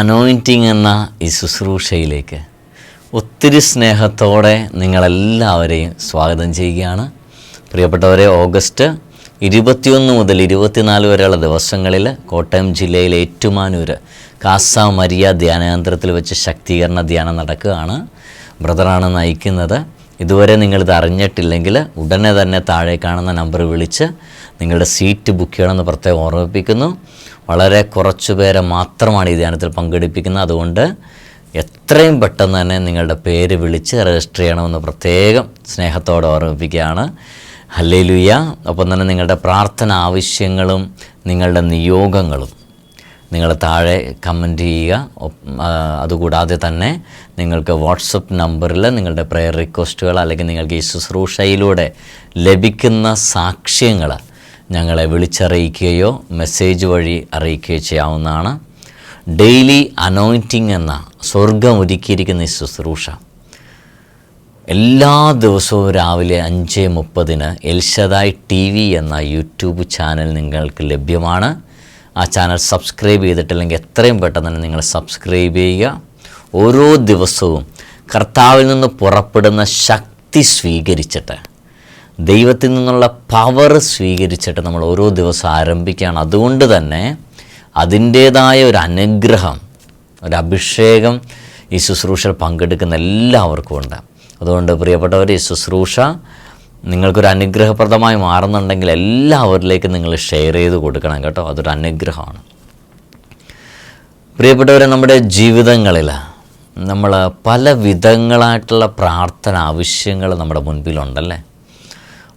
Anointing എന്ന ഈ ശുശ്രൂഷയിലേക്ക് ഒത്തിരി സ്നേഹത്തോടെ നിങ്ങളെല്ലാവരെയും സ്വാഗതം ചെയ്യുകയാണ്. പ്രിയപ്പെട്ടവരെ ഓഗസ്റ്റ് ഇരുപത്തിയൊന്ന് മുതൽ ഇരുപത്തിനാല് വരെയുള്ള ദിവസങ്ങളിൽ കോട്ടയം ജില്ലയിലെ ഏറ്റുമാനൂർ കാസ മരിയ ധ്യാനകേന്ദ്രത്തിൽ വെച്ച് ശക്തീകരണ ധ്യാനം നടക്കുകയാണ്. ബ്രദറാണ് നയിക്കുന്നത്. ഇതുവരെ നിങ്ങളിത് അറിഞ്ഞിട്ടില്ലെങ്കിൽ ഉടനെ തന്നെ താഴെ കാണുന്ന നമ്പർ വിളിച്ച് നിങ്ങളുടെ സീറ്റ് ബുക്ക് ചെയ്യണമെന്ന് പ്രത്യേകം ഓർമ്മിപ്പിക്കുന്നു. വളരെ കുറച്ച് പേരെ മാത്രമാണ് ഈ ധ്യാനത്തിൽ പങ്കെടുപ്പിക്കുന്നത്. അതുകൊണ്ട് എത്രയും പെട്ടെന്ന് തന്നെ നിങ്ങളുടെ പേര് വിളിച്ച് രജിസ്റ്റർ ചെയ്യണമെന്ന് പ്രത്യേകം സ്നേഹത്തോടെ ഓർമ്മിപ്പിക്കുകയാണ്. ഹല്ലേ ലുയ്യ ഒപ്പം തന്നെ നിങ്ങളുടെ പ്രാർത്ഥന ആവശ്യങ്ങളും നിങ്ങളുടെ നിയോഗങ്ങളും നിങ്ങൾ താഴെ കമന്റ് ചെയ്യുക. അതുകൂടാതെ തന്നെ നിങ്ങൾക്ക് വാട്സപ്പ് നമ്പറിൽ നിങ്ങളുടെ പ്രെയർ റിക്വസ്റ്റുകൾ അല്ലെങ്കിൽ നിങ്ങൾക്ക് ഈ ശുശ്രൂഷയിലൂടെ ലഭിക്കുന്ന സാക്ഷ്യങ്ങൾ ഞങ്ങളെ വിളിച്ചറിയിക്കുകയോ മെസ്സേജ് വഴി അറിയിക്കുകയോ ചെയ്യാവുന്നതാണ്. ഡെയിലി അനോയിന്റിങ് എന്ന സ്വർഗം ഒരുക്കിയിരിക്കുന്ന ഈ ശുശ്രൂഷ. എല്ലാ ദിവസവും രാവിലെ അഞ്ച് മുപ്പതിന് എൽഷദായ് ടി വി എന്ന യൂട്യൂബ് ചാനൽ നിങ്ങൾക്ക് ലഭ്യമാണ്. ആ ചാനൽ സബ്സ്ക്രൈബ് ചെയ്തിട്ടില്ലെങ്കിൽ എത്രയും പെട്ടെന്ന് തന്നെ നിങ്ങൾ സബ്സ്ക്രൈബ് ചെയ്യുക. ഓരോ ദിവസവും കർത്താവിൽ നിന്ന് പുറപ്പെടുന്ന ശക്തി സ്വീകരിച്ചിട്ട് ദൈവത്തിൽ നിന്നുള്ള പവർ സ്വീകരിച്ചിട്ട് നമ്മൾ ഓരോ ദിവസം ആരംഭിക്കുകയാണ്. അതുകൊണ്ട് തന്നെ അതിന്റേതായ ഒരു അനുഗ്രഹം ഒരു അഭിഷേകം ഈ ശുശ്രൂഷയിൽ പങ്കെടുക്കുന്ന എല്ലാവർക്കും ഉണ്ട്. അതുകൊണ്ട് പ്രിയപ്പെട്ടവർ ഈ ശുശ്രൂഷ നിങ്ങൾക്കൊരു അനുഗ്രഹപ്രദമായി മാറുന്നുണ്ടെങ്കിൽ എല്ലാവരിലേക്കും നിങ്ങൾ ഷെയർ ചെയ്ത് കൊടുക്കണം കേട്ടോ. അതൊരു അനുഗ്രഹമാണ്. പ്രിയപ്പെട്ടവരെ നമ്മുടെ ജീവിതങ്ങളിൽ നമ്മൾ പല വിധങ്ങളായിട്ടുള്ള പ്രാർത്ഥന ആവശ്യങ്ങൾ നമ്മുടെ മുൻപിലുണ്ടല്ലേ?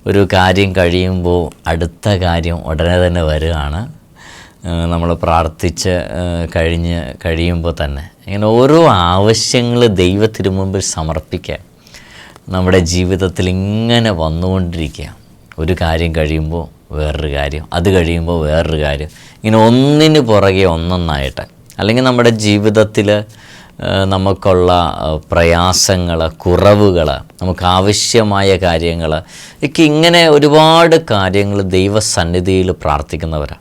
ഒരു കാര്യം കഴിയുമ്പോൾ അടുത്ത കാര്യം ഉടനെ തന്നെ വരികയാണ്. നമ്മൾ പ്രാർത്ഥിച്ച് കഴിഞ്ഞ് കഴിയുമ്പോൾ തന്നെ. ഇങ്ങനെ ഓരോ ആവശ്യങ്ങൾ ദൈവത്തിനു മുമ്പിൽ സമർപ്പിക്കുക. നമ്മുടെ ജീവിതത്തിൽ ഇങ്ങനെ വന്നുകൊണ്ടിരിക്കുക. ഒരു കാര്യം കഴിയുമ്പോൾ വേറൊരു കാര്യം അത് കഴിയുമ്പോൾ വേറൊരു കാര്യം. ഇങ്ങനെ ഒന്നിന് പുറകെ ഒന്നൊന്നായിട്ട്. അല്ലെങ്കിൽ നമ്മുടെ ജീവിതത്തിൽ നമുക്കുള്ള പ്രയാസങ്ങൾ കുറവുകൾ നമുക്ക് ആവശ്യമായ കാര്യങ്ങൾ ഒക്കെ ഇങ്ങനെ ഒരുപാട് കാര്യങ്ങൾ ദൈവസന്നിധിയിൽ പ്രാർത്ഥിക്കുന്നവരാണ്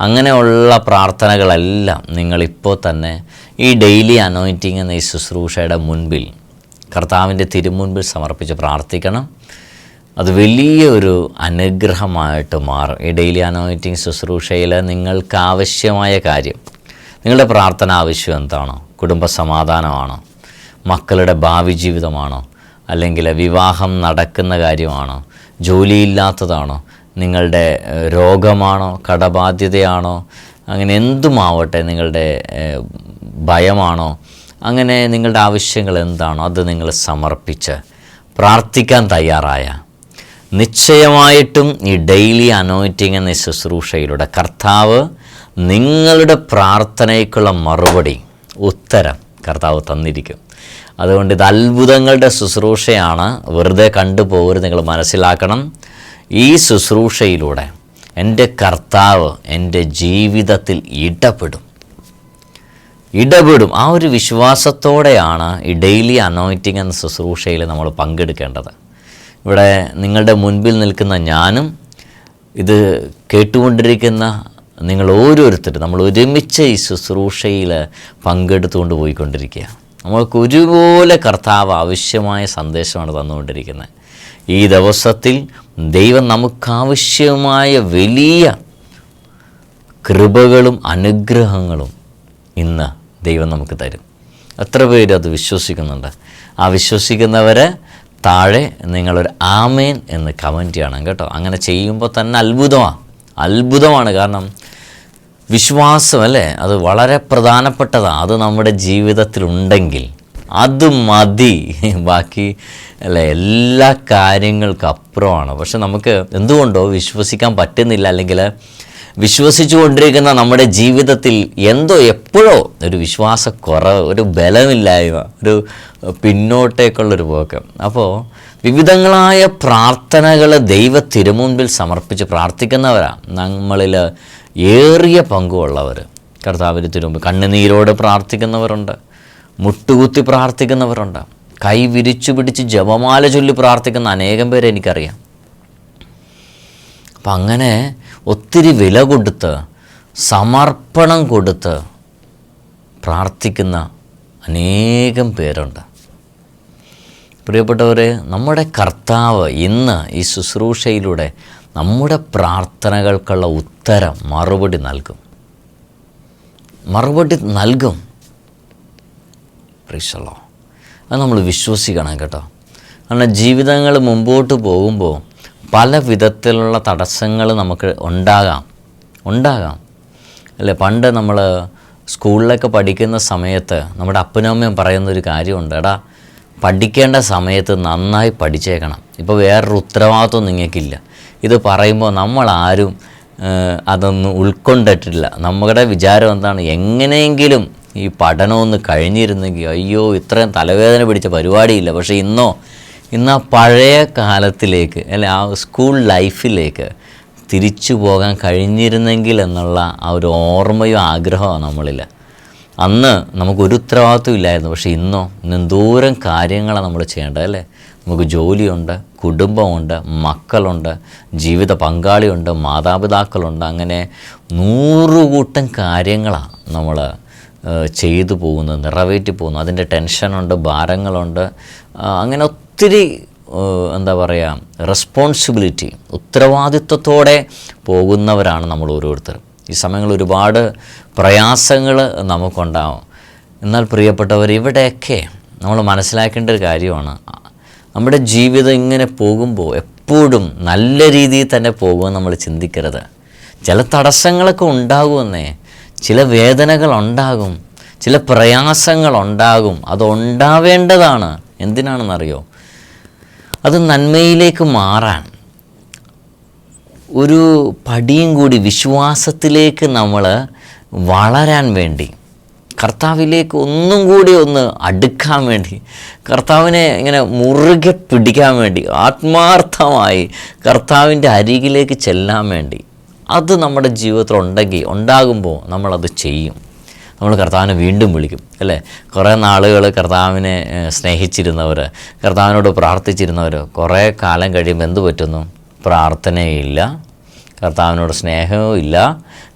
അങ്ങനെയുള്ള പ്രാർത്ഥനകളെല്ലാം നിങ്ങളിപ്പോൾ തന്നെ ഈ ഡെയിലി അനോയിന്റിങ് എന്ന ഈ ശുശ്രൂഷയുടെ മുൻപിൽ കർത്താവിന്റെ തിരുമുൻപിൽ സമർപ്പിച്ച് പ്രാർത്ഥിക്കണം. അത് വലിയൊരു അനുഗ്രഹമായിട്ട് മാറും. ഈ ഡെയിലി അനോയിറ്റിംഗ് ശുശ്രൂഷയിൽ നിങ്ങൾക്ക് ആവശ്യമായ കാര്യം നിങ്ങളുടെ പ്രാർത്ഥന ആവശ്യം എന്താണോ കുടുംബ സമാധാനമാണോ മക്കളുടെ ഭാവി ജീവിതമാണോ. അല്ലെങ്കിൽ വിവാഹം നടക്കുന്ന കാര്യമാണോ. ജോലിയില്ലാത്തതാണോ? നിങ്ങളുടെ രോഗമാണോ? കടബാധ്യതയാണോ? അങ്ങനെ എന്തുമാവട്ടെ നിങ്ങളുടെ ഭയമാണോ? അങ്ങനെ നിങ്ങളുടെ ആവശ്യങ്ങൾ എന്താണോ അത് നിങ്ങൾ സമർപ്പിച്ച് പ്രാർത്ഥിക്കാൻ തയ്യാറായ. നിശ്ചയമായിട്ടും ഈ ഡെയിലി അനോയിറ്റിംഗ് എന്ന ശുശ്രൂഷയിലൂടെ കർത്താവ് നിങ്ങളുടെ പ്രാർത്ഥനയ്ക്കുള്ള മറുപടി ഉത്തരം കർത്താവ് തന്നിരിക്കും. അതുകൊണ്ട് ഇത് അത്ഭുതങ്ങളുടെ ശുശ്രൂഷയാണ്. വെറുതെ കണ്ടുപോകരുത് നിങ്ങൾ മനസ്സിലാക്കണം. ഈ ശുശ്രൂഷയിലൂടെ എന്റെ കർത്താവ് എന്റെ ജീവിതത്തിൽ ഇടപെടും. ഇടപെടും. ആ ഒരു വിശ്വാസത്തോടെയാണ് ഈ ഡെയിലി അനോയിറ്റിംഗ് എന്ന ശുശ്രൂഷയിൽ നമ്മൾ പങ്കെടുക്കേണ്ടത്. ഇവിടെ നിങ്ങളുടെ മുൻപിൽ നിൽക്കുന്ന ഞാനും ഇത് കേട്ടുകൊണ്ടിരിക്കുന്ന നിങ്ങൾ ഓരോരുത്തരും നമ്മൾ ഒരുമിച്ച് ഈ ശുശ്രൂഷയിൽ പങ്കെടുത്തുകൊണ്ട് പോയിക്കൊണ്ടിരിക്കുക. നമ്മൾക്ക് ഒരുപോലെ കർത്താവ് ആവശ്യമായ സന്ദേശമാണ് തന്നുകൊണ്ടിരിക്കുന്നത്. ഈ ദിവസത്തിൽ ദൈവം നമുക്കാവശ്യമായ വലിയ കൃപകളും അനുഗ്രഹങ്ങളും ഇന്ന് ദൈവം നമുക്ക് തരും. എത്ര പേര് അത് വിശ്വസിക്കുന്നുണ്ട്? ആ വിശ്വസിക്കുന്നവരെ താഴെ നിങ്ങളൊരു ആമേൻ എന്ന് കമന്റ് ചെയ്യണം കേട്ടോ. അങ്ങനെ ചെയ്യുമ്പോൾ തന്നെ അത്ഭുതമാണ് അത്ഭുതമാണ്. കാരണം വിശ്വാസം അല്ലേ? അത് വളരെ പ്രധാനപ്പെട്ടതാണ് അത് നമ്മുടെ ജീവിതത്തിലുണ്ടെങ്കിൽ അത് മതി. ബാക്കി അല്ലേ എല്ലാ കാര്യങ്ങൾക്കും അപ്പുറമാണ്. പക്ഷെ നമുക്ക് എന്തുകൊണ്ടോ വിശ്വസിക്കാൻ പറ്റുന്നില്ല. അല്ലെങ്കിൽ വിശ്വസിച്ചു കൊണ്ടിരിക്കുന്ന നമ്മുടെ ജീവിതത്തിൽ എന്തോ എപ്പോഴോ ഒരു വിശ്വാസക്കുറവ് ഒരു ബലമില്ലായ്മ ഒരു പിന്നോട്ടേക്കുള്ളൊരു പോക്ക്. അപ്പോൾ വിവിധങ്ങളായ പ്രാർത്ഥനകൾ ദൈവ തിരുമുൻപിൽ സമർപ്പിച്ച് പ്രാർത്ഥിക്കുന്നവരാണ് നമ്മളിൽ ഏറിയ പങ്കുള്ളവർ കർത്താവിന് തിരുമുമ്പ് കണ്ണുനീരോട് പ്രാർത്ഥിക്കുന്നവരുണ്ട്. മുട്ടുകുത്തി പ്രാർത്ഥിക്കുന്നവരുണ്ട്. കൈ വിരിച്ചു പിടിച്ച് ജപമാല ചൊല്ലി പ്രാർത്ഥിക്കുന്ന അനേകം പേരെ എനിക്കറിയാം. അപ്പം അങ്ങനെ ഒത്തിരി വില കൊടുത്ത് സമർപ്പണം കൊടുത്ത് പ്രാർത്ഥിക്കുന്ന അനേകം പേരുണ്ട്. പ്രിയപ്പെട്ടവരെ നമ്മുടെ കർത്താവ് ഇന്ന് ഈ ശുശ്രൂഷയിലൂടെ നമ്മുടെ പ്രാർത്ഥനകൾക്കുള്ള ഉത്തരം മറുപടി നൽകും. മറുപടി നൽകും. പ്രീശല്ലോ അത് നമ്മൾ വിശ്വസിക്കണം കേട്ടോ. കാരണം ജീവിതങ്ങൾ മുമ്പോട്ട് പോകുമ്പോൾ പല വിധത്തിലുള്ള തടസ്സങ്ങൾ നമുക്ക് ഉണ്ടാകാം. ഉണ്ടാകാം. അല്ലേ? പണ്ട് നമ്മൾ സ്കൂളിലൊക്കെ പഠിക്കുന്ന സമയത്ത് നമ്മുടെ അപ്പനമ്മയും പറയുന്നൊരു കാര്യമുണ്ട്. എടാ പഠിക്കേണ്ട സമയത്ത് നന്നായി പഠിച്ചേക്കണം. ഇപ്പോൾ വേറൊരു ഉത്തരവാദിത്വം നിങ്ങൾക്കില്ല. ഇത് പറയുമ്പോൾ നമ്മളാരും അതൊന്നും ഉൾക്കൊണ്ടിട്ടില്ല. നമ്മുടെ വിചാരം എന്താണ്? എങ്ങനെയെങ്കിലും ഈ പഠനമൊന്ന് കഴിഞ്ഞിരുന്നെങ്കിൽ അയ്യോ ഇത്രയും തലവേദന പിടിച്ച പരിപാടിയില്ല. പക്ഷേ ഇന്നോ ഇന്ന് ആ പഴയ കാലത്തിലേക്ക് അല്ലെ ആ സ്കൂൾ ലൈഫിലേക്ക് തിരിച്ചു പോകാൻ കഴിഞ്ഞിരുന്നെങ്കിൽ എന്നുള്ള ആ ഒരു ഓർമ്മയും ആഗ്രഹമാണ് നമ്മളിൽ അന്ന് നമുക്കൊരു ഉത്തരവാദിത്വം ഇല്ലായിരുന്നു. പക്ഷേ ഇന്നോ ഇന്ന് കാര്യങ്ങളാണ് നമ്മൾ ചെയ്യേണ്ടത് അല്ലേ? നമുക്ക് ജോലിയുണ്ട് കുടുംബമുണ്ട് മക്കളുണ്ട് ജീവിത പങ്കാളിയുണ്ട് മാതാപിതാക്കളുണ്ട്. അങ്ങനെ നൂറുകൂട്ടം കാര്യങ്ങളാണ് നമ്മൾ ചെയ്തു പോകുന്നത് നിറവേറ്റി പോകുന്നു അതിന്റെ ടെൻഷനുണ്ട് ഭാരങ്ങളുണ്ട്. അങ്ങനെ ഒത്തിരി എന്താ പറയുക റെസ്പോൺസിബിലിറ്റി ഉത്തരവാദിത്വത്തോടെ പോകുന്നവരാണ് നമ്മൾ ഓരോരുത്തരും. ഈ സമയങ്ങളിൽ ഒരുപാട് പ്രയാസങ്ങൾ നമുക്കുണ്ടാവും. എന്നാൽ പ്രിയപ്പെട്ടവർ ഇവിടെയൊക്കെ നമ്മൾ മനസ്സിലാക്കേണ്ട ഒരു കാര്യമാണ്. നമ്മുടെ ജീവിതം ഇങ്ങനെ പോകുമ്പോൾ എപ്പോഴും നല്ല രീതിയിൽ തന്നെ പോകുമെന്ന് നമ്മൾ ചിന്തിക്കരുത്. ചില തടസ്സങ്ങളൊക്കെ ഉണ്ടാകുമെന്നേ ചില വേദനകൾ ഉണ്ടാകും ചില പ്രയാസങ്ങൾ ഉണ്ടാകും. അത് ഉണ്ടാവേണ്ടതാണ്. എന്തിനാണെന്നറിയോ? അത് നന്മയിലേക്ക് മാറാൻ. ഒരു പടിയും കൂടി വിശ്വാസത്തിലേക്ക് നമ്മൾ വളരാൻ വേണ്ടി കർത്താവിലേക്ക് ഒന്നും കൂടി ഒന്ന് അടുക്കാൻ വേണ്ടി കർത്താവിനെ ഇങ്ങനെ മുറുകെ പിടിക്കാൻ വേണ്ടി ആത്മാർത്ഥമായി കർത്താവിന്റെ അരികിലേക്ക് ചെല്ലാൻ വേണ്ടി അത് നമ്മുടെ ജീവിതത്തിൽ ഉണ്ടെങ്കിൽ ഉണ്ടാകുമ്പോൾ നമ്മളത് ചെയ്യും. നമ്മൾ കർത്താവിനെ വീണ്ടും വിളിക്കും അല്ലേ? കുറേ നാളുകൾ കർത്താവിനെ സ്നേഹിച്ചിരുന്നവർ കർത്താവിനോട് പ്രാർത്ഥിച്ചിരുന്നവർ കുറേ കാലം കഴിയുമ്പോൾ എന്ത് പറ്റുന്നു? പ്രാർത്ഥനയില്ല. കർത്താവിനോട് സ്നേഹവും ഇല്ല.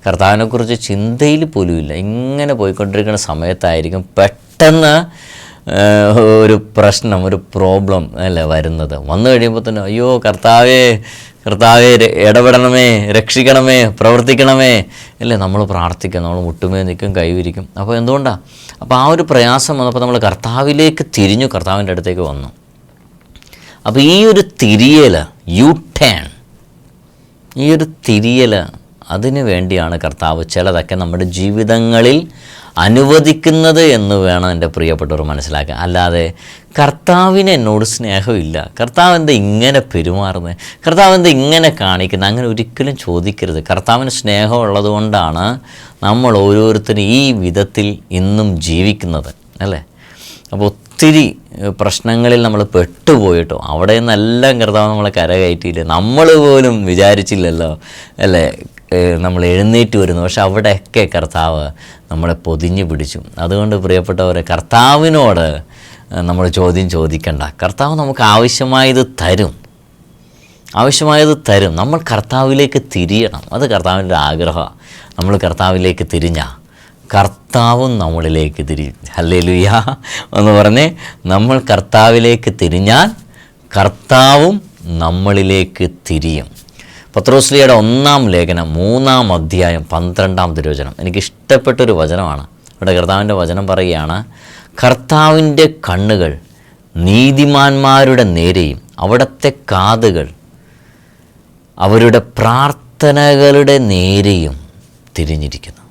കർത്താവിനെക്കുറിച്ച് ചിന്തയിൽ പോലും ഇല്ല. ഇങ്ങനെ പോയിക്കൊണ്ടിരിക്കുന്ന സമയത്തായിരിക്കും പെട്ടെന്ന് ഒരു പ്രശ്നം ഒരു പ്രോബ്ലം അല്ലേ വരുന്നത്. വന്നു കഴിയുമ്പോൾ തന്നെ അയ്യോ കർത്താവേ കർത്താവെ ഇടപെടണമേ രക്ഷിക്കണമേ പ്രവർത്തിക്കണമേ. അല്ലേ നമ്മൾ പ്രാർത്ഥിക്കും നമ്മൾ മുട്ടുമേ നിൽക്കും കൈവിരിക്കും. അപ്പോൾ എന്തുകൊണ്ടാണ് അപ്പോൾ ആ ഒരു പ്രയാസം വന്നപ്പോൾ നമ്മൾ കർത്താവിലേക്ക് തിരിഞ്ഞു കർത്താവിന്റെ അടുത്തേക്ക് വന്നു. അപ്പോൾ ഈ ഒരു തിരിയല യു ടേൺ. ഈ ഒരു തിരിയല അതിനു വേണ്ടിയാണ് കർത്താവ് ചിലതൊക്കെ നമ്മുടെ ജീവിതങ്ങളിൽ അനുവദിക്കുന്നത് എന്ന് വേണം എന്റെ പ്രിയപ്പെട്ടവർ മനസ്സിലാക്കുക അല്ലാതെ കർത്താവിന് എന്നോട് സ്നേഹമില്ല. കർത്താവ് എന്താ ഇങ്ങനെ പെരുമാറുന്നത്? കർത്താവ് എന്താ ഇങ്ങനെ കാണിക്കുന്നത്? അങ്ങനെ ഒരിക്കലും ചോദിക്കരുത്. കർത്താവിന് സ്നേഹമുള്ളത് കൊണ്ടാണ് നമ്മൾ ഓരോരുത്തരും ഈ വിധത്തിൽ ഇന്നും ജീവിക്കുന്നത്. അല്ലേ? അപ്പോൾ ഒത്തിരി പ്രശ്നങ്ങളിൽ നമ്മൾ പെട്ടുപോയിട്ടോ. അവിടെ നിന്നെല്ലാം കർത്താവ് നമ്മളെ കരകയറ്റിയില്ല നമ്മൾ പോലും വിചാരിച്ചില്ലല്ലോ അല്ലേ? നമ്മൾ എഴുന്നേറ്റ് വരുന്നു. പക്ഷെ അവിടെയൊക്കെ കർത്താവ് നമ്മളെ പൊതിഞ്ഞു പിടിച്ചു. അതുകൊണ്ട് പ്രിയപ്പെട്ടവരെ കർത്താവിനോട് നമ്മൾ ചോദ്യം ചോദിക്കണ്ട. കർത്താവ് നമുക്ക് ആവശ്യമായത് തരും. ആവശ്യമായത് തരും. നമ്മൾ കർത്താവിലേക്ക് തിരിയണം. അത് കർത്താവിന്റെ ആഗ്രഹമാണ്. നമ്മൾ കർത്താവിലേക്ക് തിരിഞ്ഞ കർത്താവും നമ്മളിലേക്ക് തിരിയും അല്ലേ ലുയ്യ എന്ന് പറഞ്ഞ് നമ്മൾ കർത്താവിലേക്ക് തിരിഞ്ഞാൽ കർത്താവും നമ്മളിലേക്ക് തിരിയും. പത്രോസ്ലിയുടെ ഒന്നാം ലേഖനം മൂന്നാം അധ്യായം പന്ത്രണ്ടാം തിരുവചനം. എനിക്ക് ഇഷ്ടപ്പെട്ടൊരു വചനമാണ്. ഇവിടെ കർത്താവിന്റെ വചനം പറയുകയാണ് കർത്താവിന്റെ കണ്ണുകൾ നീതിമാന്മാരുടെ നേരെയും അവിടുത്തെ കാതുകൾ അവരുടെ പ്രാർത്ഥനകളുടെ നേരെയും തിരിഞ്ഞിരിക്കുന്നു.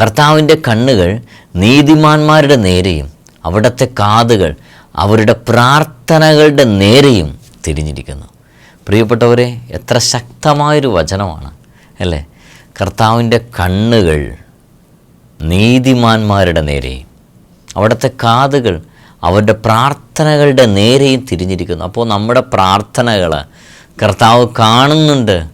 കർത്താവിന്റെ കണ്ണുകൾ നീതിമാന്മാരുടെ നേരെയും അവിടുത്തെ കാതുകൾ അവരുടെ പ്രാർത്ഥനകളുടെ നേരെയും തിരിഞ്ഞിരിക്കുന്നു. പ്രിയപ്പെട്ടവരെ എത്ര ശക്തമായൊരു വചനമാണ് അല്ലേ? കർത്താവിന്റെ കണ്ണുകൾ നീതിമാന്മാരുടെ നേരെയും അവിടുത്തെ കാതുകൾ അവരുടെ പ്രാർത്ഥനകളുടെ നേരെയും തിരിഞ്ഞിരിക്കുന്നു. അപ്പോൾ നമ്മുടെ പ്രാർത്ഥനകൾ കർത്താവ് കാണുന്നുണ്ട്.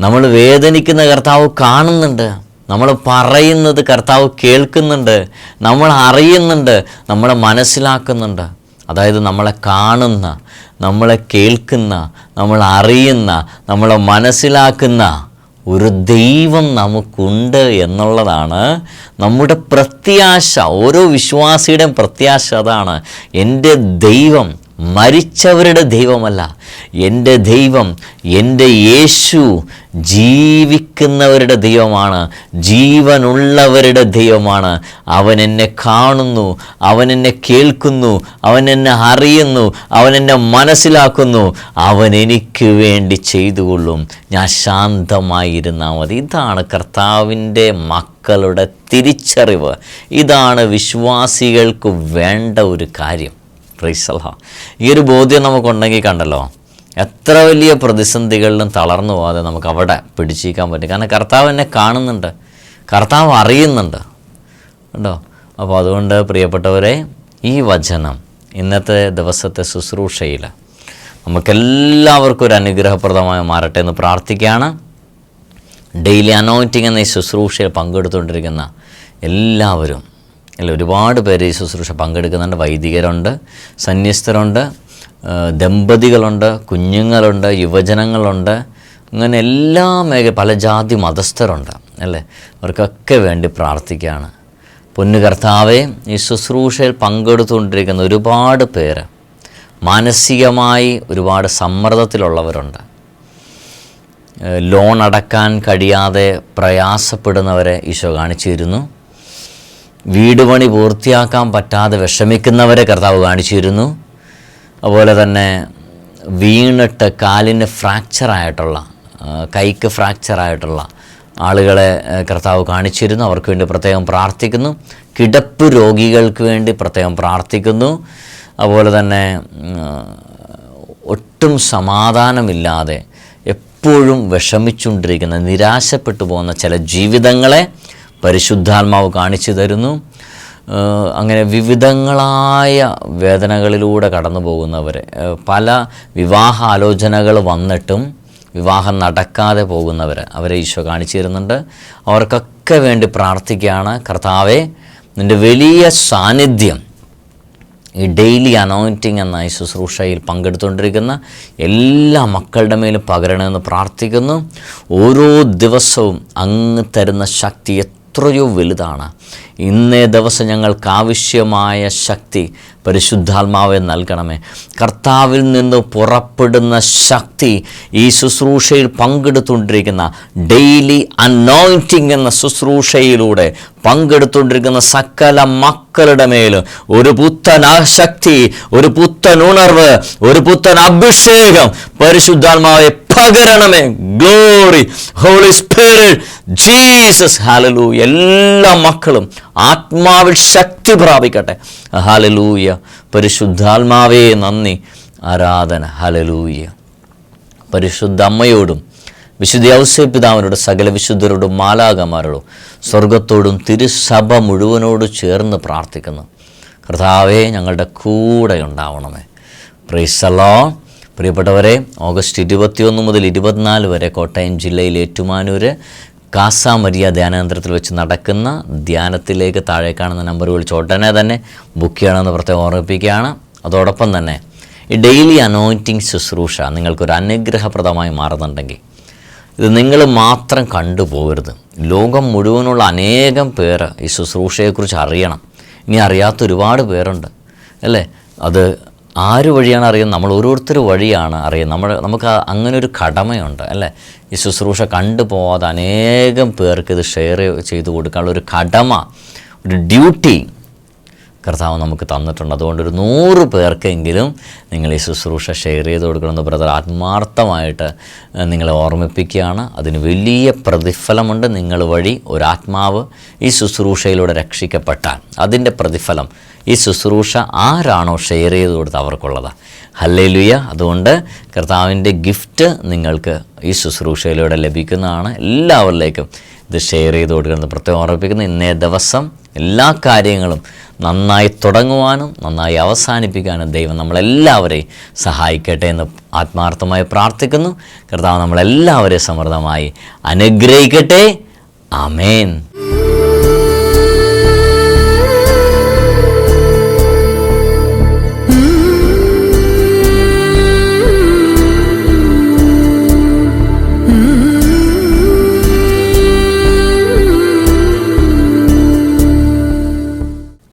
നമ്മൾ വേദനിക്കുന്ന കർത്താവ് കാണുന്നുണ്ട്. നമ്മൾ പറയുന്നത് കർത്താവ് കേൾക്കുന്നുണ്ട് നമ്മൾ അറിയുന്നുണ്ട് നമ്മളെ മനസ്സിലാക്കുന്നുണ്ട്. അതായത് നമ്മളെ കാണുന്ന നമ്മളെ കേൾക്കുന്ന നമ്മൾ അറിയുന്ന നമ്മളെ മനസ്സിലാക്കുന്ന ഒരു ദൈവം നമുക്കുണ്ട് എന്നുള്ളതാണ് നമ്മുടെ പ്രത്യാശ. ഓരോ വിശ്വാസിയുടെയും പ്രത്യാശ അതാണ്. എന്റെ ദൈവം മരിച്ചവരുടെ ദൈവമല്ല. എന്റെ ദൈവം എന്റെ യേശു ജീവിക്കുന്നവരുടെ ദൈവമാണ് ജീവനുള്ളവരുടെ ദൈവമാണ്. അവൻ എന്നെ കാണുന്നു അവൻ എന്നെ കേൾക്കുന്നു അവൻ എന്നെ അറിയുന്നു അവൻ എന്നെ മനസ്സിലാക്കുന്നു. അവൻ എനിക്ക് വേണ്ടി ചെയ്തുകൊള്ളും. ഞാൻ ശാന്തമായിരുന്നാൽ മതി. ഇതാണ് കർത്താവിന്റെ മക്കളുടെ തിരിച്ചറിവ്. ഇതാണ് വിശ്വാസികൾക്ക് വേണ്ട ഒരു കാര്യം. പ്രൈസല ഈ ഒരു ബോധ്യം നമുക്കുണ്ടെങ്കിൽ കണ്ടല്ലോ എത്ര വലിയ പ്രതിസന്ധികളിലും തളർന്നു പോകാതെ നമുക്ക് അവിടെ പിടിച്ചിരിക്കാൻ പറ്റും. കാരണം കർത്താവ് എന്നെ കാണുന്നുണ്ട് കർത്താവ് അറിയുന്നുണ്ട്. കേട്ടോ അപ്പോൾ അതുകൊണ്ട് പ്രിയപ്പെട്ടവരെ ഈ വചനം ഇന്നത്തെ ദിവസത്തെ ശുശ്രൂഷയിൽ നമുക്കെല്ലാവർക്കും ഒരു അനുഗ്രഹപ്രദമായി മാറട്ടെ എന്ന് പ്രാർത്ഥിക്കുകയാണ്. ഡെയിലി അനോയിറ്റിംഗ് എന്ന ഈ ശുശ്രൂഷയിൽ പങ്കെടുത്തുകൊണ്ടിരിക്കുന്ന എല്ലാവരും അല്ല ഒരുപാട് പേര് ഈ ശുശ്രൂഷ പങ്കെടുക്കുന്നുണ്ട്. വൈദികരുണ്ട് സന്യസ്തരുണ്ട് ദമ്പതികളുണ്ട് കുഞ്ഞുങ്ങളുണ്ട് യുവജനങ്ങളുണ്ട്. അങ്ങനെ എല്ലാ മേഖല പല ജാതി മതസ്ഥരുണ്ട് അല്ലേ? അവർക്കൊക്കെ വേണ്ടി പ്രാർത്ഥിക്കുകയാണ്. പൊന്നു കർത്താവെ ഈ ശുശ്രൂഷയിൽ പങ്കെടുത്തുകൊണ്ടിരിക്കുന്ന ഒരുപാട് പേര് മാനസികമായി ഒരുപാട് സമ്മർദ്ദത്തിലുള്ളവരുണ്ട്. ലോൺ അടക്കാൻ കഴിയാതെ പ്രയാസപ്പെടുന്നവരെ ഈശോ കാണിച്ചു തരുന്നു വീട് പണി പൂർത്തിയാക്കാൻ പറ്റാതെ വിഷമിക്കുന്നവരെ കർത്താവ് കാണിച്ചു തരുന്നു അതുപോലെ തന്നെ വീണിട്ട് കാലിന് ഫ്രാക്ചറായിട്ടുള്ള കൈക്ക് ഫ്രാക്ചറായിട്ടുള്ള ആളുകളെ കർത്താവ് കാണിച്ചിരുന്നു. അവർക്ക് വേണ്ടി പ്രത്യേകം പ്രാർത്ഥിക്കുന്നു. കിടപ്പ് രോഗികൾക്ക് വേണ്ടി പ്രത്യേകം പ്രാർത്ഥിക്കുന്നു. അതുപോലെ തന്നെ ഒട്ടും സമാധാനമില്ലാതെ എപ്പോഴും വിഷമിച്ചുകൊണ്ടിരിക്കുന്ന നിരാശപ്പെട്ടു പോകുന്ന ചില ജീവിതങ്ങളെ പരിശുദ്ധാത്മാവ് കാണിച്ചു തരുന്നു. അങ്ങനെ വിവിധങ്ങളായ വേദനകളിലൂടെ കടന്നു പോകുന്നവർ പല വിവാഹ ആലോചനകൾ വന്നിട്ടും വിവാഹം നടക്കാതെ പോകുന്നവർ അവരെ ഈശോ കാണിച്ചു തരുന്നുണ്ട്. അവർക്കൊക്കെ വേണ്ടി പ്രാർത്ഥിക്കുകയാണ്. കർത്താവെ നിന്റെ വലിയ സാന്നിധ്യം ഈ ഡെയിലി അനോയിന്റിങ് എന്ന ഈ ശുശ്രൂഷയിൽ പങ്കെടുത്തുകൊണ്ടിരിക്കുന്ന എല്ലാ മക്കളുടെ മേലും പകരണമെന്ന് പ്രാർത്ഥിക്കുന്നു. ഓരോ ദിവസവും അങ്ങ് തരുന്ന ശക്തി എത്രയോ വലുതാണ്. ഇന്നേ ദിവസം ഞങ്ങൾക്ക് ആവശ്യമായ ശക്തി പരിശുദ്ധാത്മാവെ നൽകണമേ. കർത്താവിൽ നിന്ന് പുറപ്പെടുന്ന ശക്തി ഈ ശുശ്രൂഷയിൽ പങ്കെടുത്തുകൊണ്ടിരിക്കുന്ന ഡെയിലി അനോയിന്റിങ് എന്ന ശുശ്രൂഷയിലൂടെ പങ്കെടുത്തുകൊണ്ടിരിക്കുന്ന സകല മക്കളുടെ മേലും ഒരു പുത്തൻ ശക്തി ഒരു പുത്തൻ ഉണർവ് ഒരു പുത്തൻ അഭിഷേകം പരിശുദ്ധാത്മാവെ പകരണമേ. Glory holy spirit Jesus hallelujah എല്ലാ മക്കളും ആത്മാവിൽ ശക്തി പ്രാപിക്കട്ടെ. ഹാലലൂയ പരിശുദ്ധാത്മാവേ നന്ദി. ആരാധന. ഹാലലൂയ പരിശുദ്ധ അമ്മയോടും വിശുദ്ധ ഔസ്യ പിതാവിനോട് സകല വിശുദ്ധരോടും മാലാകമാരോടും സ്വർഗത്തോടും തിരുസഭ മുഴുവനോട് ചേർന്ന് പ്രാർത്ഥിക്കുന്നു. കർത്താവേ ഞങ്ങളുടെ കൂടെ ഉണ്ടാവണമേ. പ്രൈസലോ പ്രിയപ്പെട്ടവരെ ഓഗസ്റ്റ് ഇരുപത്തിയൊന്ന് മുതൽ ഇരുപത്തിനാല് വരെ കോട്ടയം ജില്ലയിലെ ഏറ്റുമാനൂർ കാസാമരിയ ധ്യാനകേന്ദ്രത്തിൽ വെച്ച് നടക്കുന്ന ധ്യാനത്തിലേക്ക് താഴെ കാണുന്ന നമ്പർ വിളിച്ച് ഉടനെ തന്നെ ബുക്ക് ചെയ്യണമെന്ന് പ്രത്യേകം ഓർമ്മിപ്പിക്കുകയാണ്. അതോടൊപ്പം തന്നെ ഈ ഡെയിലി അനോയിന്റിങ് ശുശ്രൂഷ നിങ്ങൾക്കൊരു അനുഗ്രഹപ്രദമായി മാറുന്നുണ്ടെങ്കിൽ ഇത് നിങ്ങൾ മാത്രം കണ്ടുപോകരുത്. ലോകം മുഴുവനുള്ള അനേകം പേർ ഈ ശുശ്രൂഷയെക്കുറിച്ച് അറിയണം. ഇനി അറിയാത്ത ഒരുപാട് പേരുണ്ട്. അല്ലേ? അത് ആര് വഴിയാണ് അറിയുന്നത്? നമ്മൾ ഓരോരുത്തർ വഴിയാണ് അറിയുന്നത്. നമ്മൾ നമുക്ക് അങ്ങനെ ഒരു കടമയുണ്ട് അല്ലേ? ഈ ശുശ്രൂഷ കണ്ടുപോകാതെ അനേകം പേർക്ക് ഇത് ഷെയർ ചെയ്തു കൊടുക്കാനുള്ള ഒരു കടമ ഒരു ഡ്യൂട്ടി കർത്താവ് നമുക്ക് തന്നിട്ടുണ്ട്. അതുകൊണ്ട് ഒരു നൂറ് പേർക്കെങ്കിലും നിങ്ങൾ ഈ ശുശ്രൂഷ ഷെയർ ചെയ്ത് കൊടുക്കണമെന്ന് ബ്രദർ ആത്മാർത്ഥമായിട്ട് നിങ്ങളെ ഓർമ്മിപ്പിക്കുകയാണ്. അതിന് വലിയ പ്രതിഫലമുണ്ട് നിങ്ങൾ വഴി ഒരാത്മാവ് ഈ ശുശ്രൂഷയിലൂടെ രക്ഷിക്കപ്പെട്ടാൽ. അതിന്റെ പ്രതിഫലം ഈ ശുശ്രൂഷ ആരാണോ ഷെയർ ചെയ്ത് കൊടുത്ത് അവർക്കുള്ളതാണ് ഹല്ലേലുയ. അതുകൊണ്ട് കർത്താവിന്റെ ഗിഫ്റ്റ് നിങ്ങൾക്ക് ഈ ശുശ്രൂഷയിലൂടെ ലഭിക്കുന്നതാണ്. എല്ലാവരിലേക്കും ഇത് ഷെയർ ചെയ്ത് കൊടുക്കുന്നത് പ്രത്യേകം ഓർമ്മിപ്പിക്കുന്നു. ഇന്നേ ദിവസം എല്ലാ കാര്യങ്ങളും നന്നായി തുടങ്ങുവാനും നന്നായി അവസാനിപ്പിക്കാനും ദൈവം നമ്മളെല്ലാവരെയും സഹായിക്കട്ടെ എന്ന് ആത്മാർത്ഥമായി പ്രാർത്ഥിക്കുന്നു. കർത്താവ് നമ്മളെല്ലാവരെയും സമൃദ്ധമായി അനുഗ്രഹിക്കട്ടെ. ആമേൻ.